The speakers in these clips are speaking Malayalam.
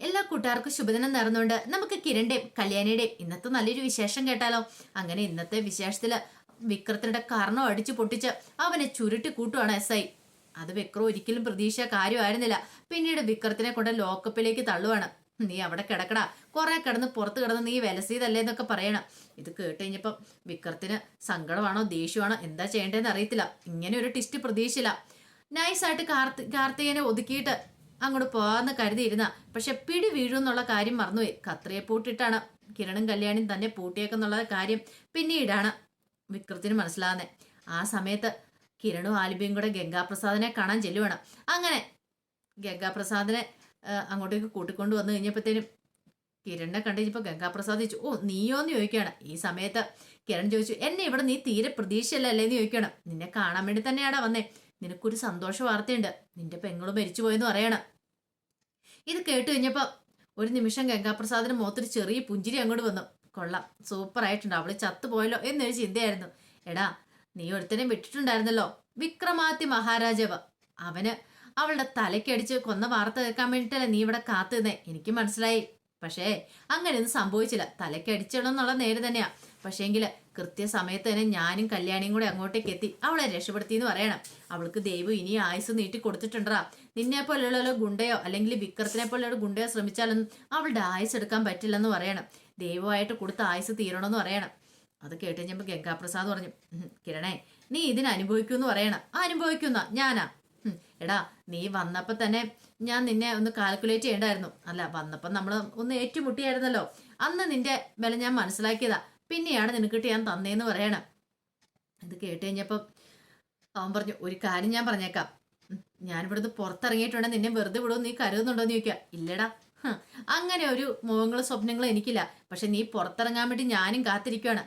എല്ലാ കൂട്ടുകാർക്കും ശുഭദിനം നേർന്നുകൊണ്ട് നമുക്ക് കിരണിന്റെയും കല്യാണിയുടെയും ഇന്നത്തെ നല്ലൊരു വിശേഷം കേട്ടാലോ? അങ്ങനെ ഇന്നത്തെ വിശേഷത്തിൽ വിക്രത്തിന്റെ കർണം അടിച്ചു പൊട്ടിച്ച് അവനെ ചുരുട്ടി കൂട്ടുവാണ് എസ് ഐ. അത് വിക്രം ഒരിക്കലും പ്രതീക്ഷ കാര്യമായിരുന്നില്ല. പിന്നീട് വിക്രത്തിനെ കൊണ്ട് ലോക്കപ്പിലേക്ക് തള്ളുവാണ്. നീ അവിടെ കിടക്കടാ. കുറെ കിടന്ന് പുറത്ത് കിടന്ന് നീ വിലസീതല്ലേ എന്നൊക്കെ പറയണം. ഇത് കേട്ട് കഴിഞ്ഞപ്പം വിക്രത്തിന് സങ്കടമാണോ ദേഷ്യമാണോ എന്താ ചെയ്യേണ്ടതെന്ന് അറിയത്തില്ല. ഇങ്ങനെ ഒരു ടിസ്റ്റ് പ്രതീക്ഷയില്ല നൈസായിട്ട് കാർത്തി കാർത്തികനെ ഒതുക്കിയിട്ട് അങ്ങോട്ട് പോവാന്ന് കരുതിയിരുന്ന. പക്ഷെ പിടി വീഴുമെന്നുള്ള കാര്യം മറന്നുപോയി. കത്രിയെ പൂട്ടിട്ടാണ്. കിരണും കല്യാണിയും തന്നെ പൂട്ടിയേക്കെന്നുള്ള കാര്യം പിന്നീടാണ് വിക്രത്തിന് മനസ്സിലാകുന്നത് ആ സമയത്ത് കിരണും ആലിബിയും കൂടെ ഗംഗാപ്രസാദിനെ കാണാൻ ചെല്ലുവാണ്. അങ്ങനെ ഗംഗാപ്രസാദിനെ അങ്ങോട്ടേക്ക് കൂട്ടിക്കൊണ്ട് വന്നു കഴിഞ്ഞപ്പോഴത്തേനും കിരണിനെ കണ്ടു കഴിഞ്ഞപ്പോൾ ഗംഗാപ്രസാദ് ചോദിച്ചു ഓ നീയോന്ന് ചോദിക്കുകയാണ്. ഈ സമയത്ത് കിരൺ ചോദിച്ചു എന്നെ ഇവിടെ നീ തീരെ പ്രതീക്ഷയല്ലേ എന്ന് ചോദിക്കണം നിന്നെ കാണാൻ വേണ്ടി തന്നെയാണ് വന്നേ. നിനക്കൊരു സന്തോഷ വാർത്തയുണ്ട്. നിന്റെ പെങ്ങളും മരിച്ചു പോയെന്ന് പറയണം. ഇത് കേട്ട് കഴിഞ്ഞപ്പോൾ ഒരു നിമിഷം ഗംഗാപ്രസാദിന് മുഖത്തൊരു ചെറിയ പുഞ്ചിരി അങ്ങോട്ട് വന്നു. കൊള്ളാം സൂപ്പർ ആയിട്ടുണ്ട്. അവൾ ചത്തുപോയല്ലോ എന്നൊരു ചിന്തയായിരുന്നു. എടാ നീ ഒരുത്തനെ വിട്ടിട്ടുണ്ടായിരുന്നല്ലോ. വിക്രമാദിത്യ മഹാരാജവ. അവന് അവളുടെ തലയ്ക്കടിച്ച് കൊന്ന വാർത്ത കേൾക്കാൻ വേണ്ടിയിട്ടല്ലേ നീ ഇവിടെ കാത്തുനിന്നേ? എനിക്ക് മനസ്സിലായി. പക്ഷേ അങ്ങനെയൊന്നും സംഭവിച്ചില്ല. തലക്കടിച്ചിടണമെന്നുള്ള നേര് തന്നെയാ. പക്ഷേങ്കിൽ കൃത്യസമയത്ത് തന്നെ ഞാനും കല്യാണിയും കൂടെ അങ്ങോട്ടേക്ക് എത്തി അവളെ രക്ഷപ്പെടുത്തി എന്ന് പറയണം. അവൾക്ക് ദൈവം ഇനി ആയുസ് നീട്ടി കൊടുത്തിട്ടുണ്ടാ നിന്നെ പോലെയുള്ള ഗുണ്ടയോ അല്ലെങ്കിൽ വിക്രത്തിനെ പോലെയുള്ള ഗുണ്ടയോ ശ്രമിച്ചാലൊന്നും അവളുടെ ആയുസ് എടുക്കാൻ പറ്റില്ലെന്ന് പറയണം. ദൈവമായിട്ട് കൊടുത്ത ആയുസ് തീരണമെന്ന് പറയണം. അത് കേട്ട് കഴിഞ്ഞപ്പോൾ ഗംഗാപ്രസാദ് പറഞ്ഞു കിരണേ നീ ഇതിന് അനുഭവിക്കൂന്ന് പറയണം. അനുഭവിക്കുന്ന ഞാനാ. എടാ നീ വന്നപ്പോൾ തന്നെ ഞാൻ നിന്നെ ഒന്ന് കാൽക്കുലേറ്റ് ചെയ്യണ്ടായിരുന്നു. അല്ല വന്നപ്പോ നമ്മൾ ഒന്ന് ഏറ്റുമുട്ടിയായിരുന്നല്ലോ. അന്ന് നിന്റെ വില ഞാൻ മനസ്സിലാക്കിയതാ. പിന്നെയാണ് നിനക്കിട്ട് ഞാൻ തന്നേന്ന് പറയണം. ഇത് കേട്ട് കഴിഞ്ഞപ്പം അവൻ പറഞ്ഞു ഒരു കാര്യം ഞാൻ പറഞ്ഞേക്കാം. ഞാനിവിടുന്ന് പുറത്തിറങ്ങിയിട്ടുണ്ടെങ്കിൽ നിന്നെ വെറുതെ വിടുമെന്ന് നീ കരുതുന്നുണ്ടോ എന്ന് ചോദിക്കുക ഇല്ലടാ. അങ്ങനെ ഒരു മോഹങ്ങളും സ്വപ്നങ്ങളും എനിക്കില്ല. പക്ഷെ നീ പുറത്തിറങ്ങാൻ വേണ്ടി ഞാനും കാത്തിരിക്കുകയാണ്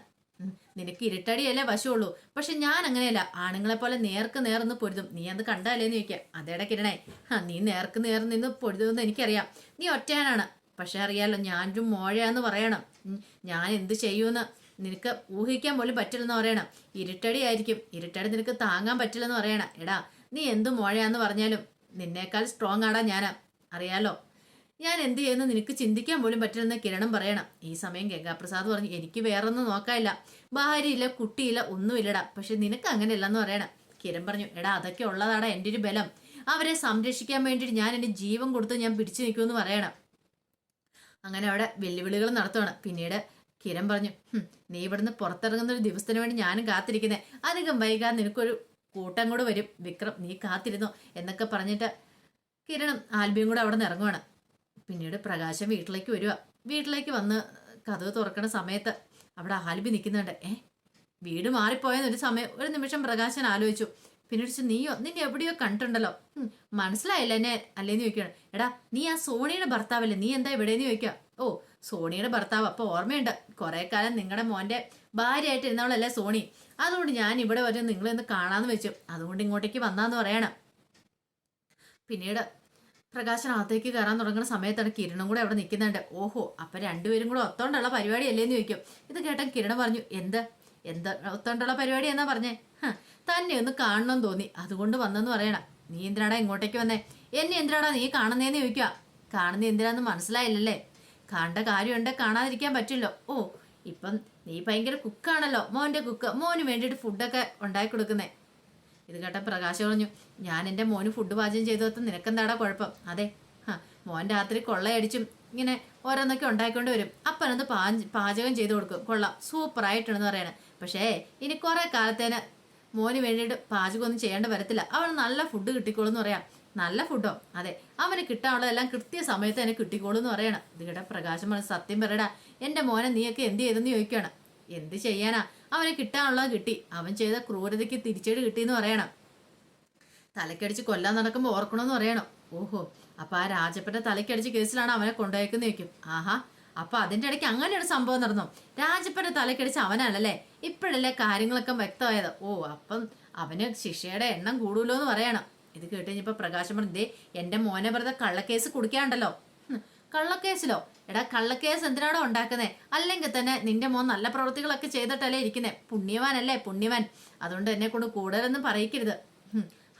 നിനക്ക് ഇരുട്ടടിയല്ലേ വശമുള്ളൂ പക്ഷെ ഞാൻ അങ്ങനെയല്ല. ആണുങ്ങളെ പോലെ നേർക്ക് നേർന്ന് പൊരുതും. നീ അത് കണ്ടാലേന്ന് ചോദിക്കാം അതേടെ കിരണേ ആ നീ നേർക്ക് നേർ നിന്ന് പൊരുതുമെന്ന് എനിക്കറിയാം. നീ ഒറ്റയാനാണ് പക്ഷെ അറിയാലോ ഞാനൊരു മോഴയാന്ന് പറയണം. ഞാൻ എന്ത് ചെയ്യുമെന്ന് നിനക്ക് ഊഹിക്കാൻ പോലും പറ്റില്ലെന്ന് പറയണം. ഇരുട്ടടി ആയിരിക്കും. ഇരുട്ടടി നിനക്ക് താങ്ങാൻ പറ്റില്ലെന്ന് പറയണം. എടാ നീ എന്ത് മോഴയാന്ന് പറഞ്ഞാലും നിന്നേക്കാൾ സ്ട്രോങ് ആടാ ഞാൻ അറിയാലോ? ഞാൻ എന്ത് ചെയ്യുന്നു? നിനക്ക് ചിന്തിക്കാൻ പോലും പറ്റില്ലെന്ന് കിരണം പറയണം. ഈ സമയം ഗംഗാപ്രസാദ് പറഞ്ഞു എനിക്ക് വേറൊന്നും നോക്കാനില്ല. ഭാര്യയില്ല കുട്ടിയില്ല ഒന്നുമില്ലടാ. പക്ഷെ നിനക്ക് അങ്ങനെയല്ലെന്ന് പറയണം. കിരൺ പറഞ്ഞു എടാ അതൊക്കെ ഉള്ളതാടാ എന്റെ ഒരു ബലം. അവരെ സംരക്ഷിക്കാൻ വേണ്ടിയിട്ട് ഞാൻ എന്റെ ജീവൻ കൊടുത്ത് ഞാൻ പിടിച്ചു നിൽക്കുമെന്ന് പറയണം. അങ്ങനെ അവിടെ വെല്ലുവിളികൾ നടത്തുവാണ്. പിന്നീട് കിരൺ പറഞ്ഞു നീ ഇവിടുന്ന് പുറത്തിറങ്ങുന്ന ഒരു ദിവസത്തിന് വേണ്ടി ഞാനും കാത്തിരിക്കുന്നത് അധികം വൈകാതെ നിനക്കൊരു കൂട്ടം കൂടെ വരും. വിക്രം നീ കാത്തിരുന്നോ? എന്നൊക്കെ പറഞ്ഞിട്ട് കിരണം ആൽബിയും കൂടെ അവിടെ നിന്ന് ഇറങ്ങുവാണ്. പിന്നീട് പ്രകാശം വീട്ടിലേക്ക് വരിക. വീട്ടിലേക്ക് വന്ന് കഥവ് തുറക്കണ സമയത്ത് അവിടെ ആൽബി നിൽക്കുന്നുണ്ട്. ഏ വീട് മാറിപ്പോയെന്നൊരു സമയം ഒരു നിമിഷം പ്രകാശൻ ആലോചിച്ചു. പിന്നീട് നീയോ നിന്നെ എവിടെയോ കണ്ടിട്ടുണ്ടല്ലോ. "ഉം, മനസ്സിലായില്ല എന്നെ? അല്ലേന്ന് ചോദിക്കുകയാണ്. എടാ നീ ആ സോണിയുടെ ഭർത്താവല്ലേ? നീ എന്താ ഇവിടെന്ന് ചോദിക്കുക. ഓ സോണിയുടെ ഭർത്താവ്. അപ്പൊ ഓർമ്മയുണ്ട്. കുറെ കാലം നിങ്ങളുടെ മോന്റെ ഭാര്യയായിട്ട് ഇരുന്നവളല്ലേ സോണി. അതുകൊണ്ട് ഞാൻ ഇവിടെ വരെ നിങ്ങളെന്ന് കാണാന്ന് വെച്ചു. അതുകൊണ്ട് ഇങ്ങോട്ടേക്ക് വന്നാന്ന് പറയണം. പിന്നീട് പ്രകാശൻ അകത്തേക്ക് കയറാൻ തുടങ്ങുന്ന സമയത്താണ് കിരണും കൂടെ അവിടെ നിൽക്കുന്നുണ്ട്. ഓഹോ അപ്പം രണ്ടുപേരും കൂടെ ഒത്തോണ്ടുള്ള പരിപാടി അല്ലേന്ന് ചോദിക്കും. ഇത് കേട്ട കിരണം പറഞ്ഞു എന്ത്? എന്താ? ഒത്തോണ്ടുള്ള പരിപാടി എന്നാ പറഞ്ഞേ? തന്നെ ഒന്ന് കാണണം തോന്നി. അതുകൊണ്ട് വന്നെന്ന് പറയണം. നീ എന്തിനാടാ ഇങ്ങോട്ടേക്ക് വന്നേ? എന്നെ എന്തിനാടാ നീ കാണുന്നേന്ന് ചോദിക്കുക കാണുന്ന എന്തിനാന്ന് മനസ്സിലായില്ലല്ലേ? കാണേണ്ട കാര്യമുണ്ട് കാണാതിരിക്കാൻ പറ്റില്ലോ. ഓ ഇപ്പം നീ ഭയങ്കര കുക്കാണല്ലോ മോന്റെ കുക്ക് മോന് വേണ്ടിയിട്ട് ഫുഡൊക്കെ ഉണ്ടാക്കി കൊടുക്കുന്നേ. ഇത് കേട്ട പ്രകാശ് പറഞ്ഞു ഞാൻ എന്റെ മോന് ഫുഡ് പാചകം ചെയ്തു കൊടുത്ത നിനക്കെന്താടാ കുഴപ്പം? അതെ. മോൻ രാത്രി കൊള്ളയടിച്ചും ഇങ്ങനെ ഓരോന്നൊക്കെ ഉണ്ടാക്കിക്കൊണ്ട് വരും. അപ്പനത് പാച പാചകം ചെയ്തു കൊടുക്കും. കൊള്ളാം. സൂപ്പറായിട്ടുണ്ടെന്ന് പറയണേ. പക്ഷേ ഇനി കുറേ കാലത്തേന് മോന് വേണ്ടിയിട്ട് പാചകമൊന്നും ചെയ്യേണ്ട വരത്തില്ല. അവന് നല്ല ഫുഡ് കിട്ടിക്കോളും എന്ന് പറയാം. നല്ല ഫുഡോ അതെ. അവന് കിട്ടാനുള്ളതെല്ലാം കൃത്യസമയത്ത് തന്നെ കിട്ടിക്കോളും എന്ന് പറയണം. ഇത് കേട്ട പ്രകാശം സത്യം പറയടാ എന്റെ മോനെ നീയൊക്കെ എന്ത് ചെയ്തെന്ന് ചോദിക്കുകയാണ്. എന്ത് ചെയ്യാനാ? അവന് കിട്ടാനുള്ളത് കിട്ടി. അവൻ ചെയ്ത ക്രൂരതയ്ക്ക് തിരിച്ചടി കിട്ടിയെന്ന് പറയണം. തലക്കടിച്ച് കൊല്ലാൻ നടക്കുമ്പോൾ ഓർക്കണമെന്ന് പറയണം. ഓഹോ അപ്പൊ ആ രാജപ്പന്റെ തലക്കടിച്ച് കേസിലാണ് അവനെ കൊണ്ടുപോയേക്കെന്ന് ചോദിക്കും. ആഹാ അപ്പൊ അതിന്റെ ഇടയ്ക്ക് അങ്ങനെയൊരു സംഭവം നടന്നു? രാജപ്പന്റെ തലക്കടിച്ച് അവനാണല്ലേ? ഇപ്പോഴല്ലേ കാര്യങ്ങളൊക്കെ വ്യക്തമായത്. ഓ അപ്പം അവന് ശിക്ഷയുടെ എണ്ണം കൂടുമല്ലോ എന്ന് പറയണം. ഇത് കേട്ട് കഴിഞ്ഞപ്പോൾ പ്രകാശം പറഞ്ഞു ദേ എന്റെ മോനെ വെറുതെ കള്ളക്കേസ് കുടിക്കാണ്ടല്ലോ. കള്ളക്കേസിലോ? എടാ കള്ളക്കേസ് എന്തിനാണോ ഉണ്ടാക്കുന്നേ? അല്ലെങ്കിൽ തന്നെ നിന്റെ മോൻ നല്ല പ്രവൃത്തികളൊക്കെ ചെയ്തിട്ടല്ലേ ഇരിക്കുന്നേ? പുണ്യവാനല്ലേ പുണ്യവാൻ. അതുകൊണ്ട് എന്നെ കൊണ്ട് കൂടുതലൊന്നും പറയിക്കരുത്.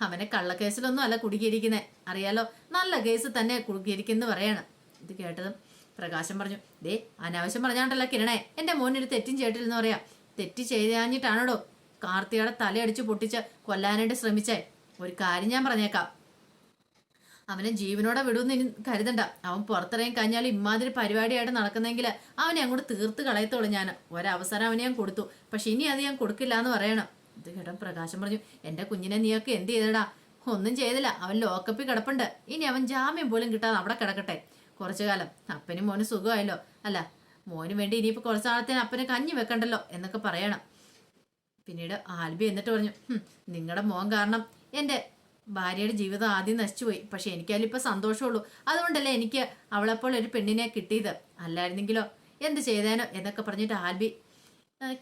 അവനെ കള്ളക്കേസിലൊന്നും അല്ല കുടുക്കിയിരിക്കുന്നേ. അറിയാലോ നല്ല കേസ് തന്നെ കുടുക്കിയിരിക്കുന്നു പറയാണ്. ഇത് കേട്ടതും പ്രകാശം പറഞ്ഞു ദേ അനാവശ്യം പറഞ്ഞാണ്ടല്ല കിരണേ. എന്റെ മോനൊരു തെറ്റും ചെയ്തിട്ടില്ലെന്ന് പറയാം. തെറ്റ് ചെയ്താഞ്ഞിട്ടാണോടോ കാർത്തികയുടെ തലയടിച്ച് പൊട്ടിച്ച് കൊല്ലാനായിട്ട് ശ്രമിച്ചേ. ഒരു കാര്യം ഞാൻ പറഞ്ഞേക്കാം. അവനെ ജീവനോടെ വിടുമെന്ന് ഇനി കരുതണ്ട. അവൻ പുറത്തിറങ്ങി കഴിഞ്ഞാൽ ഇമാതിരി പരിപാടിയായിട്ട് നടക്കുന്നെങ്കിൽ അവനെ അങ്ങോട്ട് തീർത്ത് കളയത്തോളൂ ഞാൻ. ഒരവസരം അവനെ ഞാൻ കൊടുത്തു. പക്ഷെ ഇനി അത് ഞാൻ കൊടുക്കില്ല എന്ന് പറയണം. ഇത് കേട്ടോ പ്രകാശം പറഞ്ഞു എന്റെ കുഞ്ഞിനെ നീയൊക്കെ എന്ത് ചെയ്തടാ? ഒന്നും ചെയ്തില്ല. അവൻ ലോക്കപ്പിൽ കിടപ്പുണ്ട്. ഇനി അവൻ ജാമ്യം പോലും കിട്ടാതെ അവിടെ കിടക്കട്ടെ. കുറച്ചു കാലം. അപ്പനും മോനും സുഖമായല്ലോ. അല്ല മോന് വേണ്ടി ഇനിയിപ്പോൾ കുറച്ച് നാളത്തേന് അപ്പനെ കഞ്ഞി വെക്കണ്ടല്ലോ? എന്നൊക്കെ പറയണം. പിന്നീട് ആൽബി എന്നിട്ട് പറഞ്ഞു നിങ്ങളുടെ മോൻ കാരണം എന്റെ ഭാര്യയുടെ ജീവിതം ആദ്യം നശിച്ചുപോയി. പക്ഷെ എനിക്കതിലിപ്പോൾ സന്തോഷമുള്ളൂ. അതുകൊണ്ടല്ലേ എനിക്ക് അവളെപ്പോൾ ഒരു പെണ്ണിനെ കിട്ടിയത്? അല്ലായിരുന്നെങ്കിലോ? എന്ത് ചെയ്തേനോ? എന്നൊക്കെ പറഞ്ഞിട്ട് ആൽബി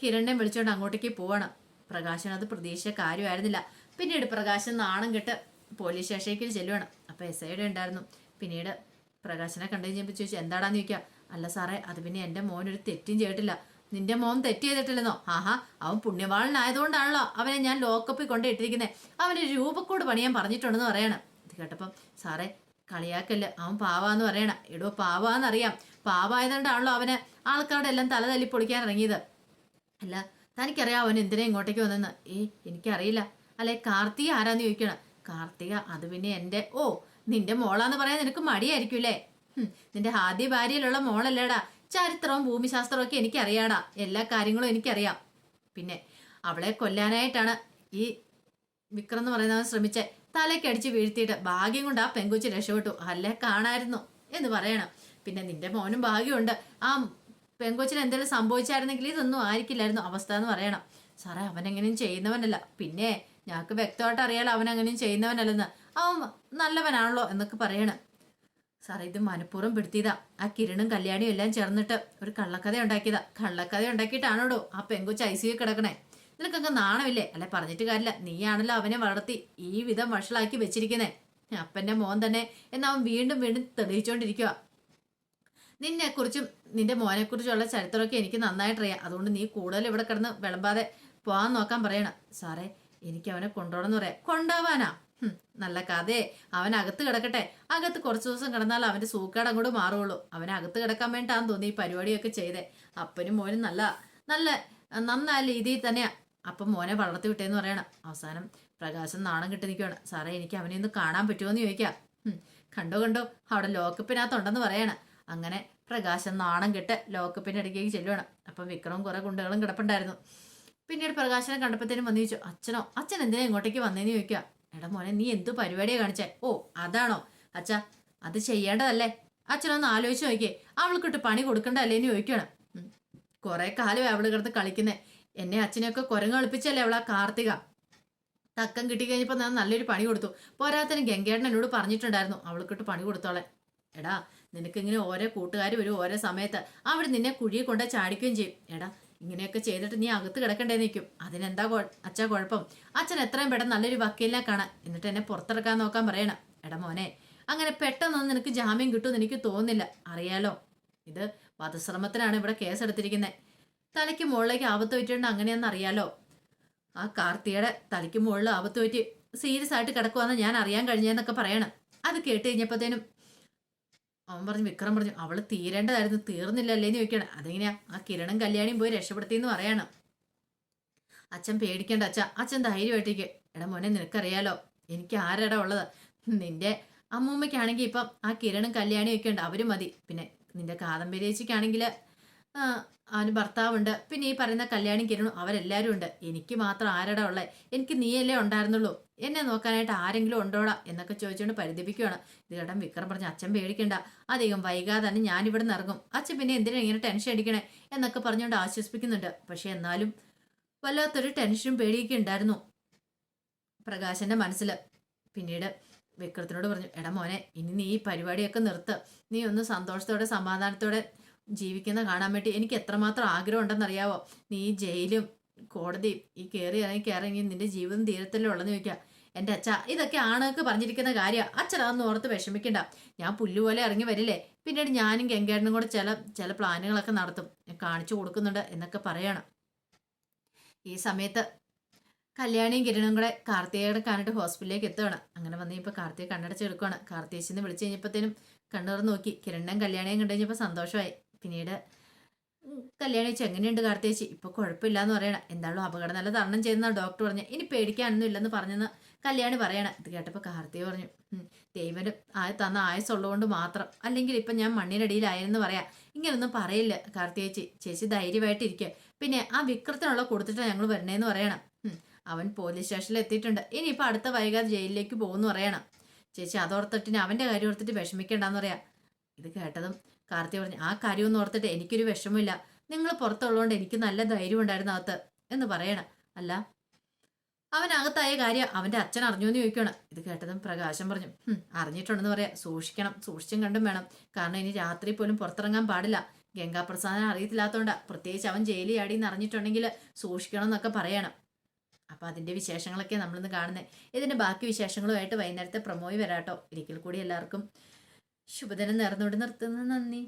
കിരണിനെ വിളിച്ചുകൊണ്ട് അങ്ങോട്ടേക്ക് പോവണം. പ്രകാശൻ അത് പ്രതീക്ഷ കാര്യമായിരുന്നില്ല. പിന്നീട് പ്രകാശൻ നാണം കെട്ട് പോലീസ് സ്റ്റേഷനിലേക്ക് ചെല്ലുവാണ്. അപ്പോൾ എസ് ഐയുടെ ഉണ്ടായിരുന്നു. പിന്നീട് പ്രകാശനെ കണ്ടു കഴിഞ്ഞപ്പോൾ ചോദിച്ചു എന്താടാന്ന് ചോദിക്കുക അല്ല സാറേ അത് പിന്നെ എന്റെ മോനൊരു തെറ്റും ചെയ്തിട്ടില്ല. നിന്റെ മോൻ തെറ്റ് ചെയ്തിട്ടില്ലെന്നോ? ആഹാ അവൻ പുണ്യവാളനായതുകൊണ്ടാണല്ലോ അവനെ ഞാൻ ലോക്കപ്പിൽ കൊണ്ട് ഇട്ടിരിക്കുന്നത് അവന് രൂപക്കൂട് പണിയാൻ പറഞ്ഞിട്ടുണ്ടെന്ന് പറയണം. ഇത് കേട്ടപ്പം സാറേ കളിയാക്കല്ല? അവൻ പാവാന്ന് പറയണം. എടോ പാവാന്നറിയാം. പാവായതുകൊണ്ടാണല്ലോ അവന് ആൾക്കാരുടെ എല്ലാം തല തല്ലി പൊളിക്കാൻ ഇറങ്ങിയത്. അല്ല തനിക്കറിയാം അവൻ എന്തിനാ ഇങ്ങോട്ടേക്ക് വന്നെന്ന് ഏ എനിക്കറിയില്ല. അല്ലെ കാർത്തിക ആരാന്ന് ചോദിക്കണം. കാർത്തിക അത് പിന്നെ എന്റെ ഓ നിന്റെ മോളാന്ന് പറയാൻ നിനക്ക് മടിയായിരിക്കും അല്ലേ? നിന്റെ ആദ്യ ഭാര്യയിലുള്ള മോളല്ലേടാ. ചരിത്രവും ഭൂമിശാസ്ത്രവും ഒക്കെ എനിക്കറിയാടാ. എല്ലാ കാര്യങ്ങളും എനിക്കറിയാം. പിന്നെ അവളെ കൊല്ലാനായിട്ടാണ് ഈ വിക്രം എന്ന് പറയുന്നവൻ ശ്രമിച്ചേ. തലക്കടിച്ച് വീഴ്ത്തിയിട്ട് ഭാഗ്യം കൊണ്ട് ആ പെങ്കുച്ചി രക്ഷപ്പെട്ടു. അല്ലെ കാണായിരുന്നു എന്ന് പറയണം. പിന്നെ നിന്റെ മോനും ഭാഗ്യമുണ്ട്. ആ പെങ്കൊച്ചിന് എന്തെങ്കിലും സംഭവിച്ചായിരുന്നെങ്കിൽ ഇതൊന്നും ആയിരിക്കില്ലായിരുന്നു അവസ്ഥ എന്ന് പറയണം. സാറേ അവനെങ്ങനെയും ചെയ്യുന്നവനല്ല. പിന്നെ ഞങ്ങൾക്ക് വ്യക്തമായിട്ട് അറിയാലോ അവൻ അങ്ങനെയും ചെയ്യുന്നവനല്ലെന്ന്. അവൻ നല്ലവനാണല്ലോ എന്നൊക്കെ പറയണം. സാറേ ഇത് മനഃപൂർവം പെടുത്തിയതാ ആ കിരണും കല്യാണിയും എല്ലാം ചേർന്നിട്ട് ഒരു കള്ളക്കഥ ഉണ്ടാക്കിയതാ. കള്ളക്കഥ ഉണ്ടാക്കിയിട്ടാണോടോ ആ പെങ്കുച്ച് ഐ സി കിടക്കണേ? നിനക്കൊക്കെ നാണമില്ലേ? അല്ലെ പറഞ്ഞിട്ട് കാര്യമില്ല. നീയാണല്ലോ അവനെ വളർത്തി ഈ വിധം വഷളാക്കി വെച്ചിരിക്കുന്നേ. അപ്പന്റെ മോൻ തന്നെ എന്നവൻ വീണ്ടും വീണ്ടും തെളിയിച്ചുകൊണ്ടിരിക്കുക നിന്നെക്കുറിച്ചും നിന്റെ മോനെക്കുറിച്ചുള്ള ചരിത്രമൊക്കെ എനിക്ക് നന്നായിട്ടറിയാം. അതുകൊണ്ട് നീ കൂടുതൽ ഇവിടെ കിടന്ന് വിളമ്പാതെ പോകാൻ നോക്കാൻ പറയണം. സാറേ എനിക്ക് അവനെ കൊണ്ടുപോകണമെന്ന് പറയാം. കൊണ്ടുപോവാനാ? നല്ല കഥയെ. അവൻ അകത്ത് കിടക്കട്ടെ. അകത്ത് കുറച്ച് ദിവസം കിടന്നാൽ അവന്റെ സൂക്കേട് അങ്ങോട്ട് മാറുള്ളൂ അവൻ അകത്ത് കിടക്കാൻ വേണ്ടിട്ടാന്ന് തോന്നി ഈ പരിപാടിയൊക്കെ ചെയ്തേ. അപ്പനും മോനും നല്ല നല്ല നന്നായ രീതിയിൽ തന്നെയാ. അപ്പം മോനെ വളർത്തി വിട്ടേന്ന് പറയണം. അവസാനം പ്രകാശം നാണം കിട്ടി നിൽക്കുകയാണ് സാറേ എനിക്ക് അവനെ ഒന്ന് കാണാൻ പറ്റുമോ എന്ന് ചോദിക്കാം കണ്ടോ കണ്ടോ. അവിടെ ലോക്കപ്പിനകത്തുണ്ടെന്ന് പറയണം. അങ്ങനെ പ്രകാശം നാണം കെട്ട് ലോക്കപ്പിന്റെ അടുക്കേക്ക് ചെല്ലുവാണ്. അപ്പം വിക്രവും കുറെ ഗുണ്ടകളും കിടപ്പുണ്ടായിരുന്നു. പിന്നീട് പ്രകാശനെ കണ്ടപ്പോഴത്തേനും വന്നു ചോദിച്ചു അച്ഛനോ അച്ഛൻ എന്തിനാ ഇങ്ങോട്ടേക്ക് വന്നേന്ന് ചോദിക്കുക? എടാ മോനെ നീ എന്ത് പരിപാടിയാ കാണിച്ചേ? ഓ അതാണോ? അച്ഛാ അത് ചെയ്യേണ്ടതല്ലേ? അച്ഛനൊന്ന് ആലോചിച്ച് നോക്കിയേ. അവൾക്കിട്ട് പണി കൊടുക്കണ്ടല്ലേ എന്ന് ചോദിക്കണം. കുറെ കാലം അവൾ കിടന്ന് കളിക്കുന്നേ. എന്നെ അച്ഛനെയൊക്കെ കുരങ്ങ് കളിപ്പിച്ചല്ലേ അവളാ കാർത്തിക. തക്കം കിട്ടി കഴിഞ്ഞപ്പോൾ ഞാൻ നല്ലൊരു പണി കൊടുത്തു. പോരാത്തിന് ഗംഗേട്ടൻ എന്നോട് പറഞ്ഞിട്ടുണ്ടായിരുന്നു അവൾക്കിട്ട് പണി കൊടുത്തോളെ. എടാ നിനക്കിങ്ങനെ ഓരോ കൂട്ടുകാർ വരും ഓരോ സമയത്ത്. അവർ നിന്നെ കുഴിയെ കൊണ്ട് ചാടിക്കുകയും ചെയ്യും. എടാ ഇങ്ങനെയൊക്കെ ചെയ്തിട്ട് നീ അകത്ത് കിടക്കണ്ടേ നിൽക്കും അതിനെന്താ അച്ഛാ കുഴപ്പം? അച്ഛൻ എത്രയും പെട്ടെന്ന് നല്ലൊരു വക്കീലിനെ കാണാൻ എന്നിട്ട് എന്നെ പുറത്തിറക്കാൻ നോക്കാൻ പറയണം. എടാ മോനെ അങ്ങനെ പെട്ടെന്നൊന്നും നിനക്ക് ജാമ്യം കിട്ടുമെന്ന് എനിക്ക് തോന്നുന്നില്ല. അറിയാലോ? ഇത് വധശ്രമത്തിനാണ് ഇവിടെ കേസെടുത്തിരിക്കുന്നത് തലയ്ക്ക് മുകളിലേക്ക് ആപത്ത് പറ്റിയിട്ടുണ്ട് അങ്ങനെയെന്ന് അറിയാലോ? ആ കാർത്തിയുടെ തലയ്ക്ക് മുകളിൽ ആപത്ത് പറ്റി സീരിയസ് ആയിട്ട് കിടക്കുവാന്ന് ഞാൻ അറിയാൻ കഴിഞ്ഞെന്നൊക്കെ പറയണം. അത് കേട്ട് കഴിഞ്ഞപ്പോഴത്തേനും അവൻ പറഞ്ഞു വിക്രം പറഞ്ഞു അവൾ തീരേണ്ടതായിരുന്നു തീർന്നില്ലല്ലേ എന്ന് ചോദിക്കണം അതെങ്ങനെയാ? ആ കിരണും കല്യാണിയും പോയി രക്ഷപ്പെടുത്തിയെന്ന് പറയണം. അച്ഛൻ പേടിക്കേണ്ട അച്ഛ അച്ഛൻ ധൈര്യമായിട്ടേക്ക് എടാ മോനെ നിനക്കറിയാലോ എനിക്ക് ആരാടാ ഉള്ളത്? നിന്റെ അമ്മൂമ്മയ്ക്കാണെങ്കിൽ ഇപ്പം ആ കിരണും കല്യാണിയും ഒക്കെ ഉണ്ട് അവർ മതി. പിന്നെ നിന്റെ കാദംബരിയേച്ചിക്കാണെങ്കിൽ അവന് ഭർത്താവുണ്ട്. പിന്നെ ഈ പറയുന്ന കല്യാണി കിരണും അവരെല്ലാവരും ഉണ്ട്. എനിക്ക് മാത്രം ആരടാ ഉള്ളത് എനിക്ക് നീയല്ലേ ഉണ്ടായിരുന്നുള്ളൂ. എന്നെ നോക്കാനായിട്ട് ആരെങ്കിലും ഉണ്ടോടാ? എന്നൊക്കെ ചോദിച്ചുകൊണ്ട് പരിധിപ്പിക്കുകയാണ് ഇത് കേട്ടൻ വിക്രം പറഞ്ഞു അച്ഛൻ പേടിക്കണ്ട. അധികം വൈകാതെ തന്നെ നിന്ന് ഇറങ്ങും. അച്ഛൻ പിന്നെ എന്തിനാ ഇങ്ങനെ ടെൻഷൻ അടിക്കണേ? എന്നൊക്കെ പറഞ്ഞുകൊണ്ട് ആശ്വസിപ്പിക്കുന്നുണ്ട്. പക്ഷെ എന്നാലും വല്ലാത്തൊരു ടെൻഷനും പേടിയൊക്കെ ഉണ്ടായിരുന്നു പ്രകാശന്റെ മനസ്സിൽ. പിന്നീട് വിക്രത്തിനോട് പറഞ്ഞു എടാ മോനെ ഇനി നീ ഈ പരിപാടിയൊക്കെ നിർത്ത്. നീ ഒന്ന് സന്തോഷത്തോടെ സമാധാനത്തോടെ ജീവിക്കുന്ന കാണാൻ വേണ്ടി എനിക്ക് എത്രമാത്രം ആഗ്രഹം ഉണ്ടെന്നറിയാവോ നീ ജയിലും കോടതിയും ഈ കയറി ഇറങ്ങി കയറങ്ങി നിന്റെ ജീവിതം തീരത്തല്ലേ ഉള്ളെന്ന് ചോദിക്കുക. എന്റെ അച്ഛ ഇതൊക്കെ ആണുങ്ങൾക്ക് പറഞ്ഞിരിക്കുന്ന കാര്യം. അച്ഛനാന്ന് ഓർത്ത് വിഷമിക്കണ്ട. ഞാൻ പുല്ലുപോലെ ഇറങ്ങി വരില്ലേ? പിന്നീട് ഞാനും ഗംഗേടനും കൂടെ ചില ചില പ്ലാനുകളൊക്കെ നടത്തും. കാണിച്ചു കൊടുക്കുന്നുണ്ട് എന്നൊക്കെ പറയണം. ഈ സമയത്ത് കല്യാണിയും കിരണും കൂടെ കാർത്തികയുടെ കാണിട്ട് ഹോസ്പിറ്റലിലേക്ക് എത്തുകയാണ് അങ്ങനെ വന്ന് ഇപ്പോൾ കാർത്തിക കണ്ണടച്ച് എടുക്കുകയാണ് കാർത്തികച്ചിന്ന് വിളിച്ചു കഴിഞ്ഞപ്പോഴത്തേനും കണ്ണുറന്ന് നോക്കി. കിരണ്ണൻ കല്യാണിയും കണ്ടു കഴിഞ്ഞപ്പോൾ സന്തോഷമായി. പിന്നീട് കല്യാണം കല്യാണി വെച്ച് എങ്ങനെയുണ്ട് കാർത്തേച്ചി ഇപ്പൊ കുഴപ്പമില്ല എന്ന് പറയണ. എന്താണോ അപകടം? നല്ല തരണം ചെയ്യുന്ന ഡോക്ടർ പറഞ്ഞു. ഇനി പേടിക്കാനൊന്നും ഇല്ലെന്ന് പറഞ്ഞെന്ന് കല്യാണി പറയണ. ഇത് കേട്ടപ്പോൾ കാർത്തിക പറഞ്ഞു "ഉം, ദൈവന് ആ തന്ന ആയുസുള്ളതുകൊണ്ട് മാത്രം. അല്ലെങ്കിൽ ഇപ്പം ഞാൻ മണ്ണിനടിയിലായെന്ന് പറയാം. ഇങ്ങനൊന്നും പറയില്ല കാർത്തികേച്ചി ചേച്ചി. ധൈര്യമായിട്ടിരിക്കുക പിന്നെ ആ വിക്രത്തിനുള്ള കൊടുത്തിട്ട് ഞങ്ങൾ വരണേന്ന് പറയണം. അവൻ പോലീസ് സ്റ്റേഷനിൽ എത്തിയിട്ടുണ്ട്. ഇനിയിപ്പോൾ അടുത്ത വൈകാതെ ജയിലിലേക്ക് പോകുമെന്ന് പറയണം. ചേച്ചി അതോർത്തിട്ട് അവന്റെ കാര്യം ഓർത്തിട്ട് വിഷമിക്കണ്ടെന്ന് പറയാം. ഇത് കേട്ടതും കാർത്തിക പറഞ്ഞു ആ കാര്യമൊന്നും ഓർത്തിട്ട് എനിക്കൊരു വിഷമമില്ല. നിങ്ങൾ പുറത്തുള്ളതുകൊണ്ട് എനിക്ക് നല്ല ധൈര്യം ഉണ്ടായിരുന്നു അകത്ത് എന്ന് പറയണം. അല്ല അവനകത്തായ കാര്യം അവന്റെ അച്ഛൻ അറിഞ്ഞു എന്ന് ചോദിക്കണം ഇത് കേട്ടതും പ്രകാശം പറഞ്ഞു അറിഞ്ഞിട്ടുണ്ടെന്ന് പറയാം. സൂക്ഷിക്കണം. സൂക്ഷിച്ചും കണ്ടും വേണം. കാരണം ഇനി രാത്രി പോലും പുറത്തിറങ്ങാൻ പാടില്ല. ഗംഗാപ്രസാദനെ അറിയത്തില്ലാത്തതുകൊണ്ടാണ് പ്രത്യേകിച്ച് അവൻ ജയിലിൽ ആടിയെന്ന് അറിഞ്ഞിട്ടുണ്ടെങ്കിൽ സൂക്ഷിക്കണം എന്നൊക്കെ പറയണം. അപ്പോൾ അതിന്റെ വിശേഷങ്ങളൊക്കെ നമ്മളിന്ന് കാണുന്നത്. ഇതിന്റെ ബാക്കി വിശേഷങ്ങളുമായിട്ട് വൈകുന്നേരത്തെ പ്രമോയി വരാട്ടോ. ഒരിക്കൽ കൂടി എല്ലാവർക്കും ശുഭദിനം നേർന്നുകൊണ്ട് നിർത്തുന്നു. നന്ദി.